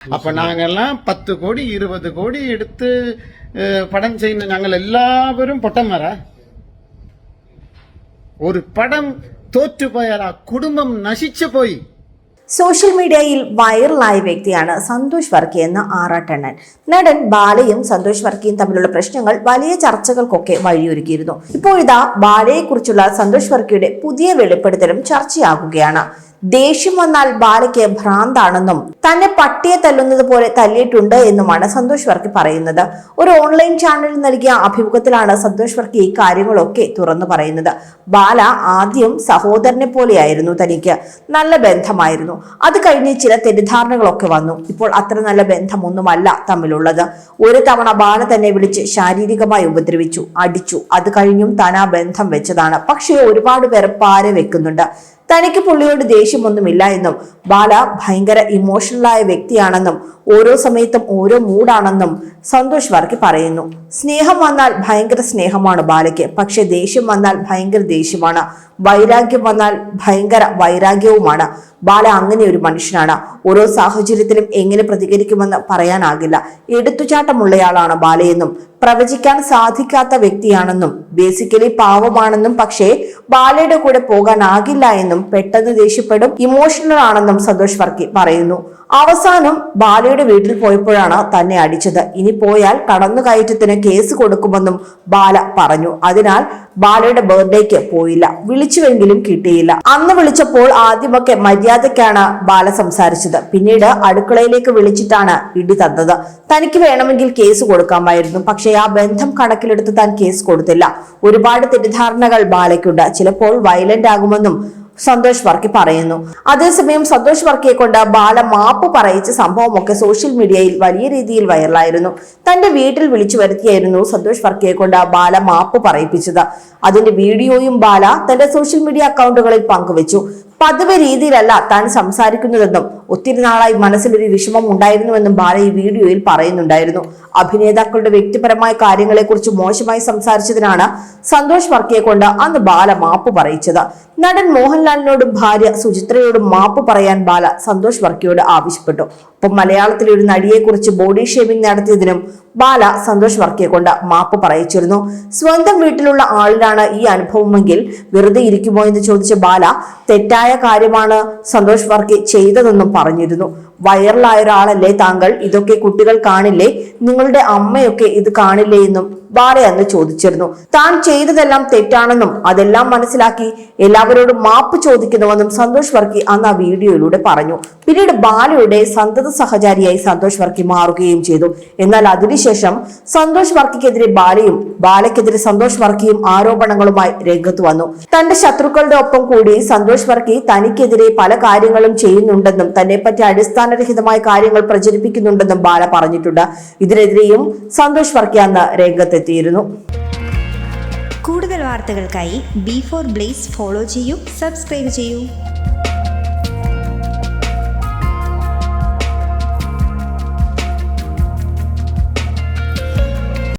அப்ப நாங்கெல்லாம் பத்து கோடி இருபது கோடி எடுத்து அஹ், படம் செய்யணும் நாங்கள் எல்லாவரும் பொட்டமரா ഒരു പടം തോറ്റുപോയാൽ ആ കുടുംബം നശിച്ചു പോയി സോഷ്യൽ മീഡിയയിൽ വൈറലായ വ്യക്തിയാണ് സന്തോഷ് വർക്കി എന്ന ആറാട്ടണ്ണൻ നടൻ ബാലയും സന്തോഷ് വർക്കിയും തമ്മിലുള്ള പ്രശ്നങ്ങൾ വലിയ ചർച്ചകൾക്കൊക്കെ വഴിയൊരുക്കിയിരുന്നു ഇപ്പോഴിതാ ബാലയെക്കുറിച്ചുള്ള സന്തോഷ് വർക്കിയുടെ പുതിയ വെളിപ്പെടുത്തലും ചർച്ചയാകുകയാണ് ദേഷ്യം വന്നാൽ ബാലയ്ക്ക് ഭ്രാന്താണെന്നും തന്നെ പട്ടിയെ തല്ലുന്നത് പോലെ തല്ലിയിട്ടുണ്ട് എന്നുമാണ് സന്തോഷ് വർക്കി പറയുന്നത്. ഒരു ഓൺലൈൻ ചാനലിൽ നൽകിയ അഭിമുഖത്തിലാണ് സന്തോഷ് വർക്കി ഈ കാര്യങ്ങളൊക്കെ തുറന്നു പറയുന്നത്. ബാല ആദ്യം സഹോദരനെ പോലെയായിരുന്നു തനിക്ക്. നല്ല ബന്ധമായിരുന്നു. അത് കഴിഞ്ഞ് ചില തെറ്റിദ്ധാരണകളൊക്കെ വന്നു. ഇപ്പോൾ അത്ര നല്ല ബന്ധമൊന്നുമല്ല തമ്മിലുള്ളത്. ഒരു തവണ ബാല തന്നെ വിളിച്ച് ശാരീരികമായി ഉപദ്രവിച്ചു അടിച്ചു. അത് കഴിഞ്ഞും താൻ ആ ബന്ധം വെച്ചതാണ്. പക്ഷേ ഒരുപാട് പേർ പാര വെക്കുന്നുണ്ട്. തനിക്ക് പുള്ളിയോട് ദേഷ്യമൊന്നുമില്ല എന്നും ബാല ഭയങ്കര ഇമോഷണലായ വ്യക്തിയാണെന്നും ഓരോ സമയത്തും ഓരോ മൂഡാണെന്നും സന്തോഷ് വർക്കി പറയുന്നു. സ്നേഹം വന്നാൽ ഭയങ്കര സ്നേഹമാണ് ബാലയ്ക്ക്. പക്ഷെ ദേഷ്യം വന്നാൽ ഭയങ്കര ദേഷ്യമാണ്. വൈരാഗ്യം വന്നാൽ ഭയങ്കര വൈരാഗ്യവുമാണ്. ബാല അങ്ങനെ ഒരു മനുഷ്യനാണ്. ഓരോ സാഹചര്യത്തിലും എങ്ങനെ പ്രതികരിക്കുമെന്ന് പറയാനാകില്ല. എടുത്തുചാട്ടമുള്ളയാളാണ് ബാലയെന്നും പ്രവചിക്കാൻ സാധിക്കാത്ത വ്യക്തിയാണെന്നും ബേസിക്കലി പാവമാണെന്നും പക്ഷേ ബാലയുടെ കൂടെ പോകാനാകില്ല എന്നും പെട്ടെന്ന് ദേഷ്യപ്പെടും ഇമോഷണൽ ആണെന്നും സന്തോഷ് വർക്കി പറയുന്നു. അവസാനം ബാലയുടെ വീട്ടിൽ പോയപ്പോഴാണ് തന്നെ അടിച്ചത്. ഇനി പോയാൽ കടന്നുകയറ്റത്തിന് കേസ് കൊടുക്കുമെന്നും ബാല പറഞ്ഞു. അതിനാൽ ബാലയുടെ ബർത്ത്ഡേക്ക് പോയില്ല. വിളിച്ചുവെങ്കിലും കിട്ടിയില്ല. അന്ന് വിളിച്ചപ്പോൾ ആദ്യമൊക്കെ മര്യാദയ്ക്കാണ് ബാല സംസാരിച്ചത്. പിന്നീട് അടുക്കളയിലേക്ക് വിളിച്ചിട്ടാണ് ഇടി തന്നത്. തനിക്ക് വേണമെങ്കിൽ കേസ് കൊടുക്കാമായിരുന്നു. പക്ഷേ ആ ബന്ധം കണക്കിലെടുത്ത് താൻ കേസ് കൊടുത്തില്ല. ഒരുപാട് തെറ്റിദ്ധാരണകൾ ബാലയ്ക്കുണ്ട്. ചിലപ്പോൾ വയലന്റ് ആകുമെന്നും സന്തോഷ് വർക്കി പറയുന്നു. അതേസമയം സന്തോഷ് വർക്കിയെ കൊണ്ട് ബാല മാപ്പ് പറയിച്ച സംഭവമൊക്കെ സോഷ്യൽ മീഡിയയിൽ വലിയ രീതിയിൽ വൈറലായിരുന്നു. തന്റെ വീട്ടിൽ വിളിച്ചു വരുത്തിയായിരുന്നു സന്തോഷ് വർക്കിയെ കൊണ്ട് ബാല മാപ്പ് പറയിപ്പിച്ചത്. അതിന്റെ വീഡിയോയും ബാല തന്റെ സോഷ്യൽ മീഡിയ അക്കൗണ്ടുകളിൽ പങ്കുവച്ചു. പതിവ് രീതിയിലല്ല താൻ സംസാരിക്കുന്നതെന്നും ഒത്തിരി നാളായി മനസ്സിലൊരു വിഷമം ഉണ്ടായിരുന്നുവെന്നും ബാല ഈ വീഡിയോയിൽ പറയുന്നുണ്ടായിരുന്നു. അഭിനേതാക്കളുടെ വ്യക്തിപരമായ കാര്യങ്ങളെക്കുറിച്ച് മോശമായി സംസാരിച്ചതിനാണ് സന്തോഷ് വർക്കിയെ കൊണ്ട് അന്ന് ബാല മാപ്പ് പറയിച്ചത്. നടൻ മോഹൻലാലിനോടും ഭാര്യ സുചിത്രയോടും മാപ്പ് പറയാൻ ബാല സന്തോഷ് വർക്കിയോട് ആവശ്യപ്പെട്ടു. ഒപ്പം മലയാളത്തിലെ ഒരു നടിയെക്കുറിച്ച് ബോഡി ഷേവിംഗ് നടത്തിയതിനും ബാല സന്തോഷ് വർക്കിയെ കൊണ്ട് മാപ്പ് പറയിച്ചിരുന്നു. സ്വന്തം വീട്ടിലുള്ള ആളിലാണ് ഈ അനുഭവമെങ്കിൽ വെറുതെ ഇരിക്കുമോ എന്ന് ചോദിച്ച ബാല തെറ്റായ കാര്യമാണ് സന്തോഷ് വർക്കി ചെയ്തതെന്നും പറഞ്ഞിരുന്നു. വൈറലായ ഒരാളല്ലേ താങ്കൾ? ഇതൊക്കെ കുട്ടികൾ കാണില്ലേ? നിങ്ങളുടെ അമ്മയൊക്കെ ഇത് കാണില്ലേ എന്നും ബാല അന്ന് ചോദിച്ചിരുന്നു. താൻ ചെയ്തതെല്ലാം തെറ്റാണെന്നും അതെല്ലാം മനസ്സിലാക്കി എല്ലാവരോടും മാപ്പ് ചോദിക്കുന്നുവെന്നും സന്തോഷ് വർക്കി അന്ന് ആ വീഡിയോയിലൂടെ പറഞ്ഞു. പിന്നീട് ബാലയുടെ സന്തത സഹചാരിയായി സന്തോഷ് വർക്കി മാറുകയും ചെയ്തു. എന്നാൽ അതിനുശേഷം സന്തോഷ് വർക്കിക്കെതിരെ ബാലയും ബാലയ്ക്കെതിരെ സന്തോഷ് വർക്കിയും ആരോപണങ്ങളുമായി രംഗത്ത് വന്നു. തന്റെ ശത്രുക്കളുടെ ഒപ്പം കൂടി സന്തോഷ് വർക്കി തനിക്കെതിരെ പല കാര്യങ്ങളും ചെയ്യുന്നുണ്ടെന്നും തന്നെ പറ്റി അടിസ്ഥാനരഹിതമായ കാര്യങ്ങൾ പ്രചരിപ്പിക്കുന്നുണ്ടെന്നും ബാല പറഞ്ഞിട്ടുണ്ട്. ഇതിനെതിരെയും സന്തോഷ് വർക്കിയാന്ന് രംഗത്തെത്തിയിരുന്നു. കൂടുതൽ വാർത്തകൾക്കായി ബി ഫോർ ബ്ലേസ് ഫോളോ ചെയ്യൂ സബ്സ്ക്രൈബ് ചെയ്യൂ.